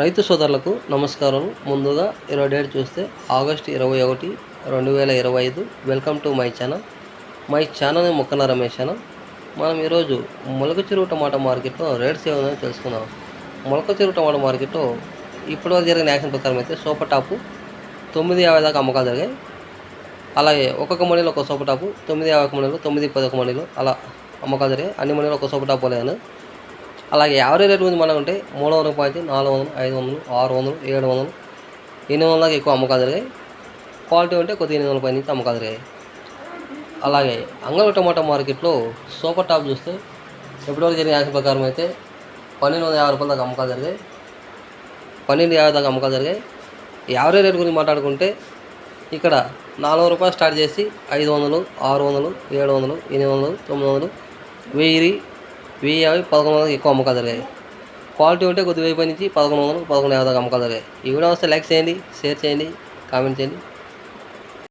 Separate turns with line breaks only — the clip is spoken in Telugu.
రైతు సోదరులకు నమస్కారం. ముందుగా ఇరవై డేట్ చూస్తే ఆగస్ట్ ఇరవై ఒకటి రెండు వేల ఇరవై ఐదు. Welcome to my channel. My channel మొక్కన Ramesh channel మనం ఈరోజు మొలక చెరువు టమాటా మార్కెట్లో రేట్స్ ఏమైనా తెలుసుకుందాం. మొలక చెరువు టమాటా మార్కెట్లో ఇప్పటివరకు జరిగిన యాక్షన్ ప్రకారం అయితే సూపర్ టాపు తొమ్మిది యాభై దాకా అమ్మకాలు జరిగాయి. అలాగే ఒక్కొక్క మండీలో ఒక సూపర్ టాపు తొమ్మిది యాభై ఒక మండీలో తొమ్మిది పది ఒక మండీలో అలా అమ్మకాలు జరిగాయి. అన్ని మండీలో ఒక సూపర్ టాపు లేదని అలాగే యావరేజ్ రేట్ గురించి మనం ఉంటే మూడు వందల రూపాయలు నాలుగు వందలు ఐదు వందలు ఆరు వందలు ఏడు వందలు ఎనిమిది వందలకి ఎక్కువ అమ్మకాలు జరిగాయి. క్వాలిటీ ఉంటే కొద్దిగా ఎనిమిది వందల పై నుంచి అమ్మకాలు జరిగాయి. అలాగే అంగళ టమాటా మార్కెట్లో సూపర్ టాప్ చూస్తే ఎప్పటివరకు జరిగిన యాక్షన్ ప్రకారం అయితే పన్నెండు వందల యాభై రూపాయల దాకా అమ్మకాలు జరిగాయి. పన్నెండు యాభై దాకా అమ్మకాలు జరిగాయి. యావరేజ్ రేట్ గురించి మాట్లాడుకుంటే ఇక్కడ నాలుగు రూపాయలు స్టార్ట్ చేసి ఐదు వందలు ఆరు వందలు ఏడు వందలు ఎనిమిది వందలు తొమ్మిది వందలు వెయ్యి వెయ్యి యాభై పదకొండు వందలకి ఎక్కువ అమ్మకాలు జరిగాయి. క్వాలిటీ ఉంటే కొద్ది వెయ్యి పై నుంచి పదకొండు వందలు పదకొండు యాభై దాకా అమ్మకాలు జరిగాయి. ఈ వీడియో వస్తే లైక్ చేయండి షేర్ చేయండి కామెంట్ చేయండి.